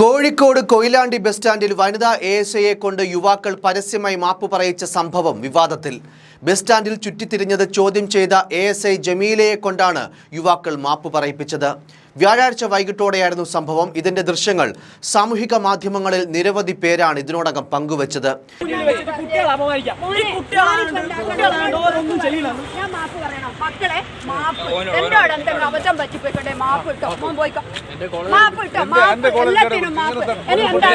Kozhikode Koyilandy bus സ്റ്റാൻഡിൽ വനിതാ A S ഐയെ കൊണ്ട് യുവാക്കൾ പരസ്യമായി മാപ്പ് പറയിച്ച സംഭവം വിവാദത്തിൽ. ബസ് സ്റ്റാൻഡിൽ ചുറ്റിത്തിരിഞ്ഞത് ചോദ്യം ചെയ്ത എ എസ് ഐ ജമീലയെ കൊണ്ടാണ് യുവാക്കൾ മാപ്പ് പറയിപ്പിച്ചത്. വ്യാഴാഴ്ച വൈകിട്ടോടെയായിരുന്നു സംഭവം. ഇതിന്റെ ദൃശ്യങ്ങൾ സാമൂഹിക മാധ്യമങ്ങളിൽ നിരവധി പേരാണ് ഇതിനോടകം പങ്കുവച്ചത്. മാപ്പ് മക്കളെ മാപ്പ്. എന്നോട് എന്തെങ്കിലും അബദ്ധം പറ്റിപ്പോയിക്കോട്ടെ മാപ്പ് ഇട്ടോ പോയിക്കോ. മാപ്പ് ഇട്ടോ മാപ്പ് എല്ലാത്തിനും മാപ്പ് ഇനി എന്താ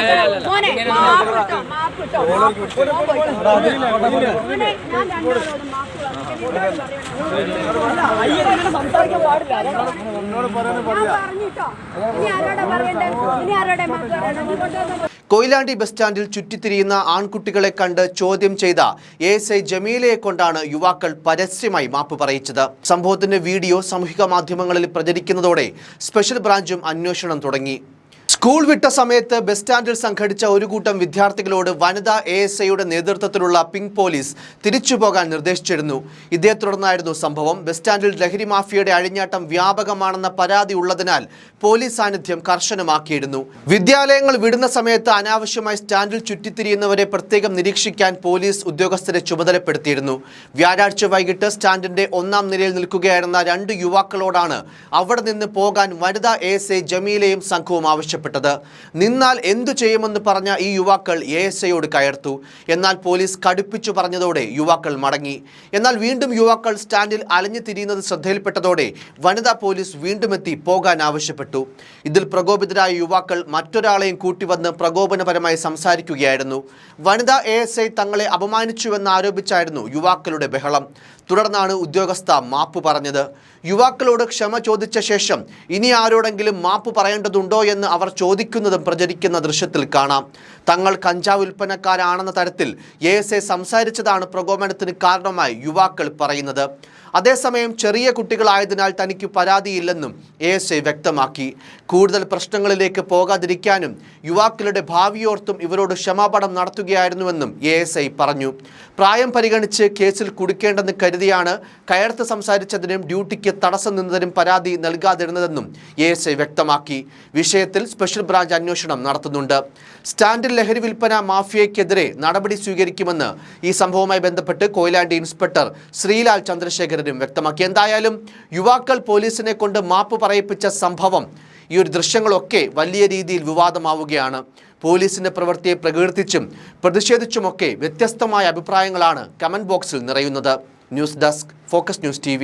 മോനെ മാപ്പ് ഇട്ടോ മാപ്പ് ഇട്ടോ മാപ്പ് പോയിക്കോ മോനെ ഞാൻ രണ്ടാളോടും മാപ്പ് സംസാരിക്കാൻ പാടില്ല ഞാൻ പറഞ്ഞിട്ടോ ഇനി ആരോടെ പറയണ്ടേ ഇനി ആരോടെ മാപ്പ് പറയണം കൊയിലാണ്ടി ബസ് സ്റ്റാൻഡിൽ ചുറ്റിത്തിരിയുന്ന ആൺകുട്ടികളെ കണ്ട് ചോദ്യം ചെയ്ത എ എസ് ഐ ജമീലയെ കൊണ്ടാണ് യുവാക്കൾ പരസ്യമായി മാപ്പ് പറയിച്ചത്. സംഭവത്തിന്റെ വീഡിയോ സാമൂഹിക മാധ്യമങ്ങളിൽ പ്രചരിക്കുന്നതോടെ സ്പെഷ്യൽ ബ്രാഞ്ചും അന്വേഷണം തുടങ്ങി. സ്കൂൾ വിട്ട സമയത്ത് ബസ് സ്റ്റാൻഡിൽ സംഘടിച്ച ഒരു കൂട്ടം വിദ്യാർത്ഥികളോട് വനിതാ എ എസ് ഐയുടെ നേതൃത്വത്തിലുള്ള പിങ്ക് പോലീസ് തിരിച്ചു പോകാൻ നിർദ്ദേശിച്ചിരുന്നു. ഇതേ തുടർന്നായിരുന്നു സംഭവം. ബസ് സ്റ്റാൻഡിൽ ലഹരി മാഫിയയുടെ അഴിഞ്ഞാട്ടം വ്യാപകമാണെന്ന പരാതി ഉള്ളതിനാൽ പോലീസ് സാന്നിധ്യം കർശനമാക്കിയിരുന്നു. വിദ്യാലയങ്ങൾ വിടുന്ന സമയത്ത് അനാവശ്യമായി സ്റ്റാൻഡിൽ ചുറ്റിത്തിരിയുന്നവരെ പ്രത്യേകം നിരീക്ഷിക്കാൻ പോലീസ് ഉദ്യോഗസ്ഥരെ ചുമതലപ്പെടുത്തിയിരുന്നു. വ്യാഴാഴ്ച വൈകിട്ട് സ്റ്റാൻഡിന്റെ ഒന്നാം നിലയിൽ നിൽക്കുകയായിരുന്ന രണ്ട് യുവാക്കളോടാണ് അവിടെ നിന്ന് പോകാൻ വനിതാ എ എസ് ഐ ജമീലയും സംഘവും ആവശ്യപ്പെട്ടത്. നിന്നാൽ എന്തു ചെയ്യുമെന്ന് പറഞ്ഞ ഈ യുവാക്കൾ എ എസ് ഐയോട് കയർത്തു. എന്നാൽ പോലീസ് കടുപ്പിച്ചു പറഞ്ഞതോടെ യുവാക്കൾ മടങ്ങി. എന്നാൽ വീണ്ടും യുവാക്കൾ സ്റ്റാൻഡിൽ അലഞ്ഞു തിരിയുന്നത് ശ്രദ്ധയിൽപ്പെട്ടതോടെ വനിതാ പോലീസ് വീണ്ടും എത്തി പോകാൻ ആവശ്യപ്പെട്ടു. ഇതിൽ പ്രകോപിതരായ യുവാക്കൾ മറ്റൊരാളെയും കൂട്ടിവന്ന് പ്രകോപനപരമായി സംസാരിക്കുകയായിരുന്നു. വനിതാ എ എസ് ഐ തങ്ങളെ അപമാനിച്ചുവെന്ന് ആരോപിച്ചായിരുന്നു യുവാക്കളുടെ ബഹളം. തുടർന്നാണ് ഉദ്യോഗസ്ഥ മാപ്പ് പറഞ്ഞത്. യുവാക്കളോട് ക്ഷമ ചോദിച്ച ശേഷം ഇനി ആരോടെങ്കിലും മാപ്പ് പറയേണ്ടതുണ്ടോ എന്ന് അവർ ചോദിക്കുന്നതും പ്രചരിക്കുന്ന ദൃശ്യത്തിൽ കാണാം. തങ്ങൾ കഞ്ചാവ് വിൽപ്പനക്കാരാണെന്ന തരത്തിൽ എ എസ് എ സംസാരിച്ചതാണ് പ്രകോപനത്തിന് കാരണമായി യുവാക്കൾ പറയുന്നത്. അതേസമയം ചെറിയ കുട്ടികളായതിനാൽ തനിക്ക് പരാതിയില്ലെന്നും എ എസ് ഐ വ്യക്തമാക്കി. കൂടുതൽ പ്രശ്നങ്ങളിലേക്ക് പോകാതിരിക്കാനും യുവാക്കളുടെ ഭാവിയോർത്തും ഇവരോട് ക്ഷമാപണം നടത്തുകയായിരുന്നുവെന്നും എ എസ് ഐ പറഞ്ഞു. പ്രായം പരിഗണിച്ച് കേസിൽ കുടുക്കേണ്ടെന്ന് കരുതിയാണ് കയർത്ത് സംസാരിച്ചതിനും ഡ്യൂട്ടിക്ക് തടസ്സം നിന്നതിനും പരാതി നൽകാതിരുന്നതെന്നും എ എസ് ഐ വ്യക്തമാക്കി. വിഷയത്തിൽ സ്പെഷ്യൽ ബ്രാഞ്ച് അന്വേഷണം നടത്തുന്നുണ്ട്. സ്റ്റാൻഡിൽ ലഹരി വിൽപ്പന മാഫിയയ്ക്കെതിരെ നടപടി സ്വീകരിക്കുമെന്ന് ഈ സംഭവവുമായി ബന്ധപ്പെട്ട് കൊയിലാണ്ടി ഇൻസ്പെക്ടർ ശ്രീലാൽ ചന്ദ്രശേഖരനും വ്യക്തമാക്കി. എന്തായാലും യുവാക്കൾ പോലീസിനെ കൊണ്ട് മാപ്പ് പറയിപ്പിച്ച സംഭവം ഈ ഒരു ദൃശ്യങ്ങളൊക്കെ വലിയ രീതിയിൽ വിവാദമാവുകയാണ്. പോലീസിന്റെ പ്രവൃത്തിയെ പ്രകീർത്തിച്ചും പ്രതിഷേധിച്ചുമൊക്കെ വ്യത്യസ്തമായ അഭിപ്രായങ്ങളാണ് കമന്റ് ബോക്സിൽ നിറയുന്നത്. News desk focus news T